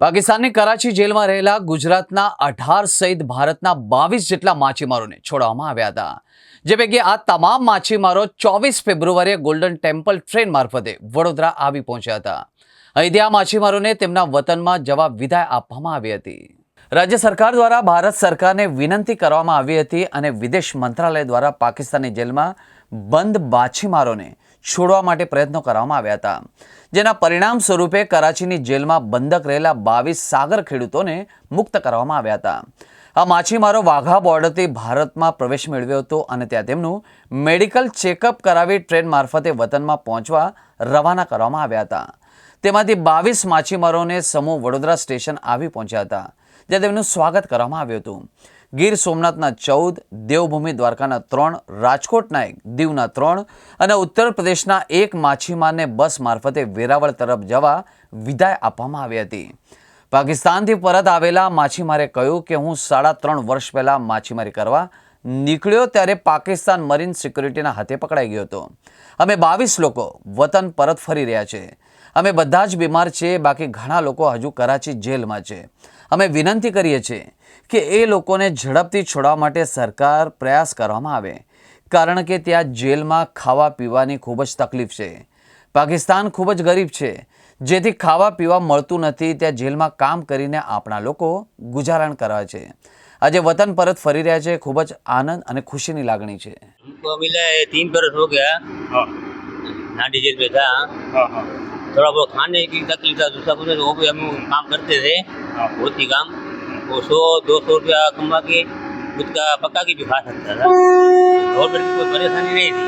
પાકિસ્તાનની કરાચી જેલમાં રહેલા ગુજરાતના અઢાર સહિત ભારતના બાવીસ જેટલા માછીમારોને છોડવામાં આવ્યા હતા. જે પૈકી આ તમામ માછીમારો ચોવીસ ફેબ્રુઆરીએ ગોલ્ડન ટેમ્પલ ટ્રેન મારફતે વડોદરા આવી પહોંચ્યા હતા. અહીંથી આ માછીમારોને તેમના વતનમાં જવા વિદાય આપવામાં આવી હતી. રાજ્ય સરકાર દ્વારા ભારત સરકારને વિનંતી કરવામાં આવી હતી અને વિદેશ મંત્રાલય દ્વારા પાકિસ્તાની જેલમાં બંધ માછીમારોને છોડવા માટે પ્રયત્નો કરવામાં આવ્યા હતા. જેના પરિણામ સ્વરૂપે કરાચીની જેલમાં બંધક રહેલા બાવીસ સાગર ખેડૂતોને મુક્ત કરવામાં આવ્યા હતા. આ માછીમારો વાઘા બોર્ડરથી ભારતમાં પ્રવેશ મેળવ્યો હતો અને ત્યાં તેમનું મેડિકલ ચેકઅપ કરાવી ટ્રેન મારફતે વતનમાં પહોંચવા રવાના કરવામાં આવ્યા હતા. તેમાંથી બાવીસ માછીમારોને સમૂહ વડોદરા સ્ટેશન આવી પહોંચ્યા હતા. જ્યાં તેમનું સ્વાગત કરવામાં આવ્યું હતું. ગીર સોમનાથના ચૌદ, દેવભૂમિ દ્વારકાના ત્રણ રાજકોટના એક, દીવના ત્રણ અને ઉત્તર પ્રદેશના એક માછીમારને બસ મારફતે વેરાવળ તરફ જવા વિદાય આપવામાં આવી હતી. પાકિસ્તાનથી પરત આવેલા માછીમારે કહ્યું કે હું સાડા ત્રણ વર્ષ પહેલાં માછીમારી કરવા નીકળ્યો ત્યારે પાકિસ્તાન મરીન સિક્યુરિટીના હાથે પકડાઈ ગયો હતો. અમે બાવીસ લોકો વતન પરત ફરી રહ્યા છે. અમે બધા જ બીમાર છીએ, બાકી ઘણા લોકો હજુ કરાચી જેલમાં છે. અમે વિનંતી કરીએ છીએ કે એ લોકોને ઝડપથી છોડવા માટે સરકાર પ્રયાસ કરવામાં આવે કારણ કે ત્યાં જેલમાં ખાવા પીવાની ખૂબ જ તકલીફ છે પાકિસ્તાન ખૂબ જ ગરીબ છે જેથી ખાવા પીવા મળતું નથી ત્યાં જેલમાં કામ કરીને આપણા લોકો ગુજારણ કરે છે આજે વતન પરત ફરી રહ્યા છે ખૂબ જ આનંદ અને ખુશીની લાગણી છે हमको मिला है तीन बरस हो गया हाँ नाटी जेल में था हाँ हाँ थोड़ा बहुत खाने की तकलीफ था दूसरा कुछ नहीं, वो भी हम काम करते थे हाँ। बहुत ही काम वो सौ दो सौ रुपया कमा के खुद का पका के भी खा सकता था गवर्नमेंट की कोई परेशानी नहीं थी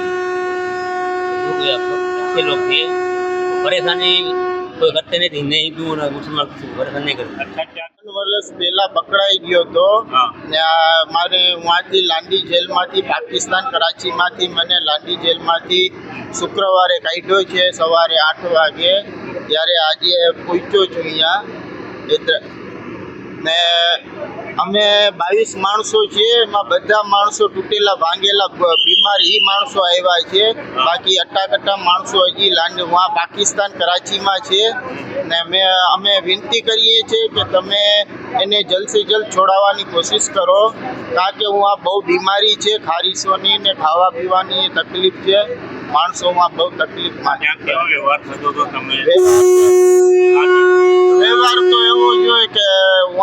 लोग या अच्छे लोग थे वो परेशानी कोई करते नहीं थे नहीं हिंदू ना मुसलमान किसी को परेशान नहीं करते अच्छा क्या ત્રણ વર્ષ પહેલા પકડાઈ ગયો હતો હા. ને આ મારે ત્યાંથી લાંડી જેલમાંથી પાકિસ્તાન કરાચીમાંથી મને લાંડી જેલમાંથી શુક્રવારે કાઢ્યો છે સવારે આઠ વાગે ત્યારે આજે પહોંચ્યો છું અહીંયા એટલે ને અમે બાવીસ માણસો છીએ એમાં બધા માણસો તૂટેલા ભાંગેલા બીમાર એ માણસો આવ્યા છે. બાકી અટ્ટાકટ્ટા માણસો હજી લાંડ વहाँ પાકિસ્તાન કરાચીમાં છે. ને અમે અમે વિનંતી કરીએ છીએ કે તમે એને જલ્દ સે જલ્દ છોડાવવાની કોશિશ કરો કારણ કે હું આ બહુ બીમારી છે ખારીશોની ને ખાવા પીવાની તકલીફ છે. માણસોમાં બહુ તકલીફમાં વાત વ્યવહાર થતો હતો તમે વ્યવહાર તો એવો જોઈએ કે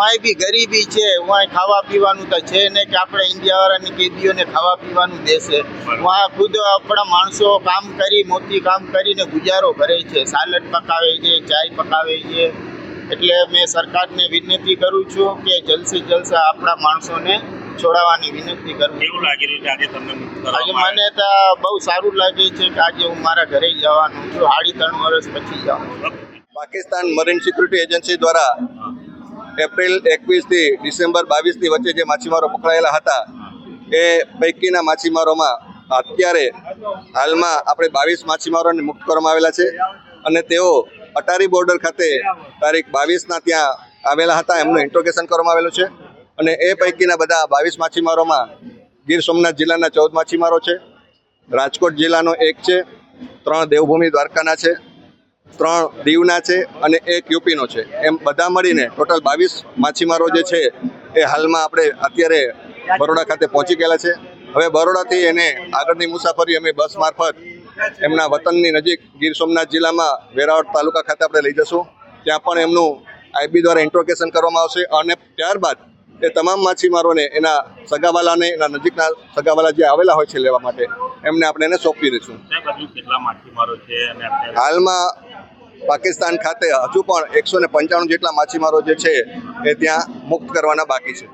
વાંય બી ગરીબી છે વાંય ખાવા પીવાનું તો છે ને કે આપણે ઇન્ડિયાવાળાની કેદીઓને ખાવા પીવાનું દેશે. વાં ખુદ આપણા માણસો કામ કરી મોતી કામ કરીને ગુજારો કરે છે. સાલડ પકાવે છે ચાય પકાવે છે. એટલે મેં સરકારને વિનંતી કરું છું કે જલસે જલસા આપણા માણસોને છોડાવવાની વિનંતી કરું કેવું લાગી રહ્યું છે આજે તમને આજે મને તો બહુ સારું લાગે છે કે આજે હું મારા ઘરે જવાનું છું. સાડી ત્રણ વર્ષ પછી જાઉં પાકિસ્તાન મરીન સિક્યુરિટી એજન્સી દ્વારા એપ્રિલ એકવીસથી ડિસેમ્બર બાવીસની વચ્ચે જે માછીમારો પકડાયેલા હતા, એ પૈકીના માછીમારોમાં અત્યારે હાલમાં આપણે બાવીસ માછીમારોને મુક્ત કરવામાં આવેલા છે અને તેઓ અટારી બોર્ડર ખાતે તારીખ બાવીસના ત્યાં આવેલા હતા, એમનું ઇન્ટ્રોગેશન કરવામાં આવેલું છે. અને એ પૈકીના બધા બાવીસ માછીમારોમાં ગીર સોમનાથ જિલ્લાના ચૌદ માછીમારો છે, રાજકોટ જિલ્લાનો એક છે, ત્રણ દેવભૂમિ દ્વારકાના છે ત્રણ દીવના છે અને એક યુપીનો છે. એમ બધા મળીને ટોટલ બાવીસ માછીમારો જે છે એ હાલમાં આપણે અત્યારે બરોડા ખાતે પહોંચી ગયેલા છે. હવે બરોડાથી એને આગળની મુસાફરી અમે બસ મારફત એમના વતનની નજીક ગીર સોમનાથ જિલ્લામાં વેરાવળ તાલુકા ખાતે આપણે લઈ જશું. ત્યાં પણ એમનું આઈબી દ્વારા ઇન્ટ્રોગેશન કરવામાં આવશે અને ત્યારબાદ એ તમામ માછીમારોને એના સગાવાલાને એના નજીકના સગાવાલા જે આવેલા હોય છે લેવા માટે એમને આપણે એને સોંપી દઈશું. કેટલા માછીમારો છે હાલમાં પાકિસ્તાન ખાતે હજુ પણ એકસો ને પંચાણું જેટલા માછીમારો જે છે એ ત્યાં મુક્ત કરવાના બાકી છે.